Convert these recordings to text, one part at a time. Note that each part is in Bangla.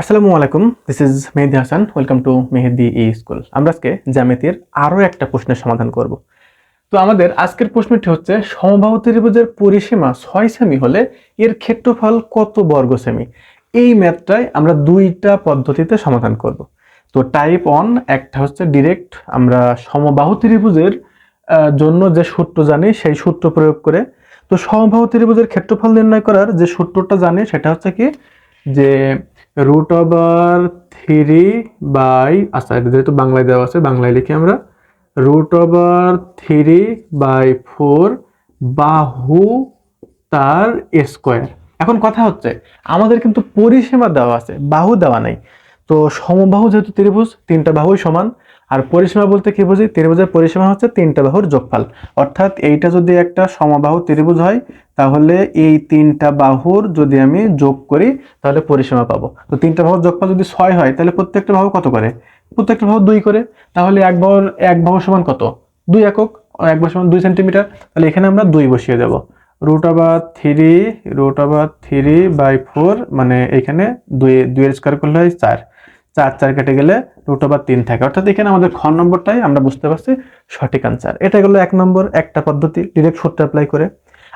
আসসালামু আলাইকুম this is Mehedi Hasan welcome to Mehedi E school. আমরা আজকে জ্যামিতির আরও একটা প্রশ্নের সমাধান করব। তো আমাদের আজকের প্রশ্নটি হচ্ছে, সমবাহু ত্রিভুজের পরিসীমা ছয় সেমি হলে এর ক্ষেত্রফল কত বর্গ সেমি এই ম্যাথটাই আমরা দুইটা পদ্ধতিতে সমাধান করব। তো টাইপ অন একটা হচ্ছে ডিরেক্ট আমরা সমবাহু ত্রিভুজের জন্য যে সূত্র জানি সেই সূত্র প্রয়োগ করে, তো সমবাহু ত্রিভুজের ক্ষেত্রফল নির্ণয় করার যে সূত্রটা জানি সেটা হচ্ছে কি, যে রুট ওভার থ্রি বাই আচ্ছা এটা যেহেতু বাংলায় দেওয়া আছে, বাংলায় লিখি আমরা root over three by four বাহু তার স্কোয়ার এখন কথা হচ্ছে, আমাদের কিন্তু পরিসীমা দেওয়া আছে, বাহু দেওয়া নাই। তো সমবাহু যেহেতু ত্রিভুজ, তিনটা বাহুই সমান, আর পরিসীমা বলতে কি বুঝি? ত্রিভুজের পরিসীমা হচ্ছে তিনটা বাহুর যোগফল। অর্থাৎ এইটা যদি একটা সমবাহু ত্রিভুজ হয় তাহলে এই তিনটা বাহুর যদি আমি যোগ করি, তাহলে পরিসীমা পাবো। তো তিনটা বাহুর যোগফল যদি ছয় হয়, তাহলে প্রত্যেকটা বাহু কত করে? প্রত্যেকটা বাহু দুই করে। তাহলে এক বাহুর, এক বাহু সমান কত? দুই একক, এক বাহু সমান দুই সেন্টিমিটার। তাহলে এখানে আমরা দুই বসিয়ে দেবো। রুট ওভার থ্রি, রুট আবার থ্রি বাই ফোর মানে এখানে দুই দুইয়ের স্কোয়ার করলে হয় চার। চার চার কেটে গেলে রুট আবার তিন থাকে। অর্থাৎ এখানে আমাদের খ নম্বরটাই আমরা বুঝতে পারছি সঠিক আনসার এটা গেলো এক নম্বর, একটা পদ্ধতি। ডিরেক্ট সূত্র অ্যাপ্লাই করে।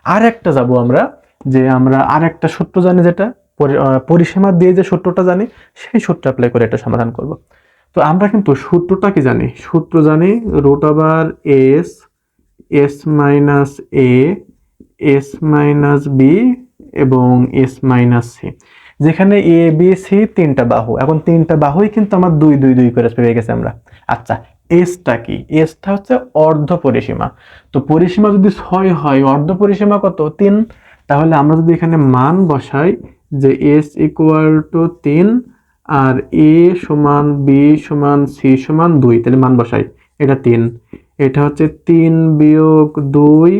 আর একটা যাব আমরা, যে আমরা আর একটা সূত্র জানি যেটা, পরি- পরিসীমা দিয়ে যে সূত্রটা জানি, সেই সূত্র অ্যাপ্লাই করে এটা সমাধান করব। তো আমরা কিন্তু সূত্রটা কি জানি? সূত্র জানি root over S S minus A S minus B এবং এস মাইনাস সি যেখানে এ বি সি তিনটা বাহু। এখন তিনটা বাহুই কিন্তু আমার দুই দুই দুই করে পেয়ে গেছে আমরা। আচ্ছা এসটা কি? এসটা হচ্ছে অর্ধ পরিসীমা। তো পরিসীমা যদি ছয় হয়, অর্ধ পরিসীমা কত? তিন। তাহলে আমরা যদি এখানে মান বসাই যে এস ইকুয়াল টু তিন আর এ সমান বি সমান সি সমান দুই, তাহলে মান বসাই। এটা তিন। এটা হচ্ছে তিন বিয়োগ দুই,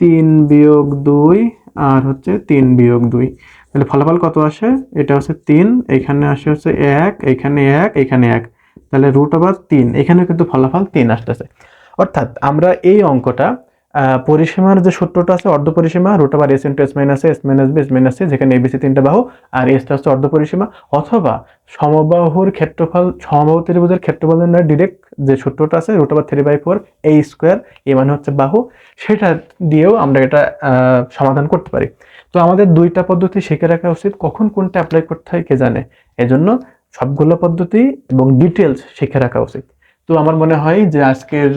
তিন বিয়োগ দুই আর হচ্ছে তিন বিয়োগ দুই। তাহলে ফলাফল কত আসে? এটা হচ্ছে তিন, এখানে আসে হচ্ছে এক, এখানে এক এখানে এক। তাহলে রুট ওভার তিন, এখানেও কিন্তু ফলাফল তিন আসতেছে। অর্থাৎ আমরা এই অঙ্কটা পরিসীমার যে সূত্রটা আছে, অর্ধ পরিসীমা root over S into S minus S minus B S minus C যেখানে এবিসি তিনটা বাহু, আর এসটা হচ্ছে অর্ধ পরিসীমা, অথবা সমবাহুর ক্ষেত্রফল, সমবাহু ত্রিভুজের ক্ষেত্রফল নির্ণয় ডিরেক্ট যে সূত্রটা আছে root over three by four এই স্কোয়ার এ মানে হচ্ছে বাহু, সেটা দিয়েও আমরা এটা সমাধান করতে পারি। তো আমাদের দুইটা পদ্ধতি শিখে রাখা উচিত, কখন কোনটা অ্যাপ্লাই করতে হয় কে জানে। এজন্য সবগুলো পদ্ধতি এবং ডিটেলস শিখে রাখা উচিত। তো আমার মনে হয় যে আজকের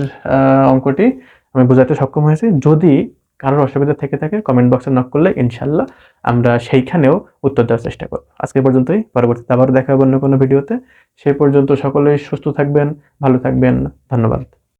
অঙ্কটি আমি বোঝাতে সক্ষম হয়েছি। যদি কারোর অসুবিধা থেকে থাকে কমেন্ট বক্সে নক করলে ইনশাল্লাহ আমরা সেইখানেও উত্তর দেওয়ার চেষ্টা করব। আজকে পর্যন্তই। পরবর্তীতে আবার দেখা হবে অন্য কোনো ভিডিওতে সেই পর্যন্ত সকলে সুস্থ থাকবেন, ভালো থাকবেন। ধন্যবাদ।